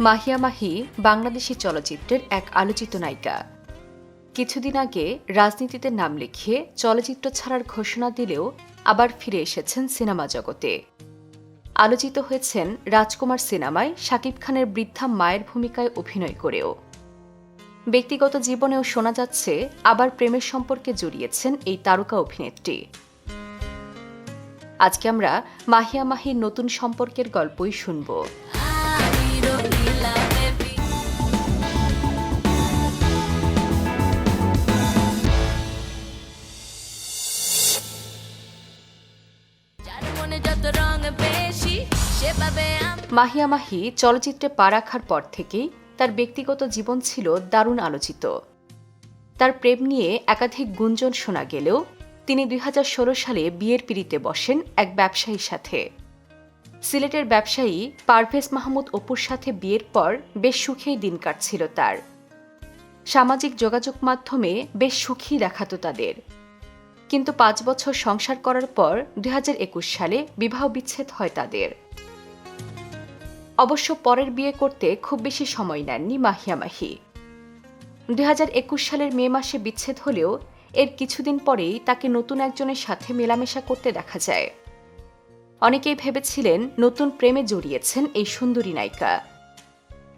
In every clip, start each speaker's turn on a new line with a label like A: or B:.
A: মাহিয়া মাহি বাংলাদেশি চলচ্চিত্রের এক আলোচিত নায়িকা। কিছুদিন আগে রাজনীতিতে নাম লিখিয়ে চলচ্চিত্র ছাড়ার ঘোষণা দিলেও আবার ফিরে এসেছেন সিনেমা জগতে। আলোচিত হয়েছেন রাজকুমার সিনেমায় শাকিব খানের বৃদ্ধা মায়ের ভূমিকায় অভিনয় করেও। ব্যক্তিগত জীবনেও শোনা যাচ্ছে, আবার প্রেমের সম্পর্কে জড়িয়েছেন এই তারকা অভিনেত্রী। আজকে আমরা মাহিয়া মাহির নতুন সম্পর্কের গল্পই শুনব। মাহিয়া মাহি চলচ্চিত্রে পা রাখার পর থেকেই তার ব্যক্তিগত জীবন ছিল দারুণ আলোচিত। তার প্রেম নিয়ে একাধিক গুঞ্জন শোনা গেলেও তিনি দুই সালে বিয়ের পিড়িতে বসেন এক ব্যবসায়ীর সাথে। সিলেটের ব্যবসায়ী পারভেজ মাহমুদ অপুর সাথে বিয়ের পর বেশ সুখেই দিন কাটছিল তার। সামাজিক যোগাযোগ মাধ্যমে বেশ সুখী দেখাত তাদের। কিন্তু পাঁচ বছর সংসার করার পর দুই হাজার একুশ সালে বিবাহ বিচ্ছেদ হয় তাদের। অবশ্য পরের বিয়ে করতে খুব বেশি সময় নেননি মাহিয়া মাহি। দুই হাজার একুশ সালের মে মাসে বিচ্ছেদ হলেও এর কিছুদিন পরেই তাকে নতুন একজনের সাথে মেলামেশা করতে দেখা যায়। অনেকেই ভেবেছিলেন নতুন প্রেমে জড়িয়েছেন এই সুন্দরী নায়িকা।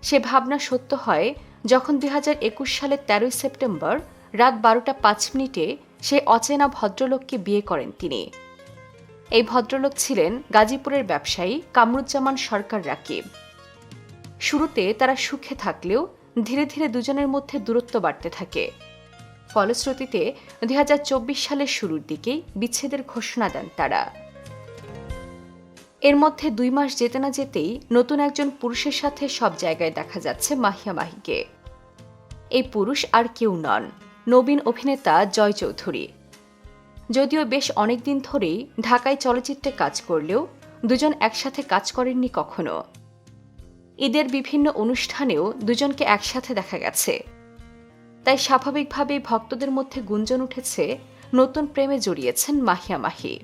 A: সে ভাবনা সত্য হয়, যখন দুই হাজার একুশ সালের তেরোই সেপ্টেম্বর রাত বারোটা পাঁচ মিনিটে সে অচেনা ভদ্রলোককে বিয়ে করেন তিনি। এই ভদ্রলোক ছিলেন গাজীপুরের ব্যবসায়ী কামরুজ্জামান সরকার রাকিব। শুরুতে তারা সুখে থাকলেও ধীরে ধীরে দুজনের মধ্যে দূরত্ব বাড়তে থাকে। ফলশ্রুতিতে দুই হাজার চব্বিশ সালের শুরুর দিকেই বিচ্ছেদের ঘোষণা দেন তারা। এর মধ্যে দুই মাস যেতে না যেতেই নতুন একজন পুরুষের সাথে সব জায়গায় দেখা যাচ্ছে মাহিয়া মাহিকে। এই পুরুষ আর কেউ নন, নবীন অভিনেতা জয় চৌধুরী। যদিও বেশ অনেক দিন ধরেই ঢাকায় চলচ্চিত্রে কাজ করলেও দুজন একসাথে কাজ করেননি কখনো। ঈদের বিভিন্ন অনুষ্ঠানেও দুজনকে একসাথে দেখা গেছে। তাই স্বাভাবিকভাবেই ভক্তদের মধ্যে গুঞ্জন উঠেছে, নতুন প্রেমে জড়িয়েছেন মাহিয়া মাহি।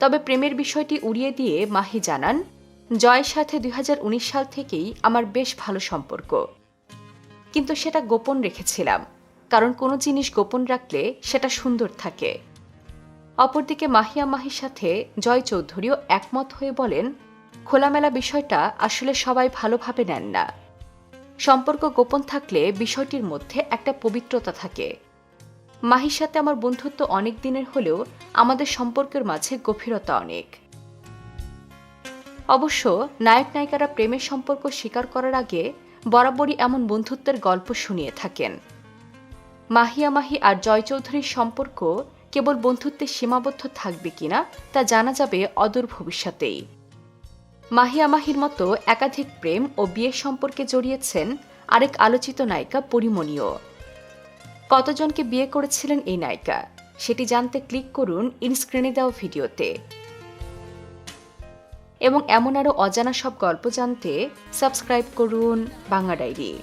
A: তবে প্রেমের বিষয়টি উড়িয়ে দিয়ে মাহি জানান, জয়ের সাথে দুই হাজার উনিশ সাল থেকেই আমার বেশ ভালো সম্পর্ক। কিন্তু সেটা গোপন রেখেছিলাম, কারণ কোনো জিনিস গোপন রাখলে সেটা সুন্দর থাকে। অপরদিকে মাহিয়া মাহির সাথে জয় চৌধুরীও একমত হয়ে বলেন, খোলামেলা বিষয়টা আসলে সবাই ভালোভাবে নেন না। সম্পর্ক গোপন থাকলে বিষয়টির মধ্যে একটা পবিত্রতা থাকে। মাহির সাথে আমার বন্ধুত্ব অনেক দিনের হলেও আমাদের সম্পর্কের মাঝে গভীরতা অনেক। অবশ্য নায়ক নায়িকারা প্রেমের সম্পর্ক স্বীকার করার আগে বরাবরই এমন বন্ধুত্বের গল্প শুনিয়ে থাকেন। মাহিয়া মাহি আর জয় চৌধুরীর সম্পর্ক কেবল বন্ধুত্বে সীমাবদ্ধ থাকবে কিনা তা জানা যাবে অদূর ভবিষ্যতেই। মাহিয়া মাহির মতো একাধিক প্রেম ও বিয়ের সম্পর্কে জড়িয়েছেন আরেক আলোচিত নায়িকা পরিমণীয় কতজনকে বিয়ে করেছিলেন এই নায়িকা? সেটি জানতে ক্লিক করুন ইনস্ক্রিনে দেওয়া ভিডিওতে। এবং এমন আরও অজানা সব গল্প জানতে সাবস্ক্রাইব করুন বাংলা ডায়েরি।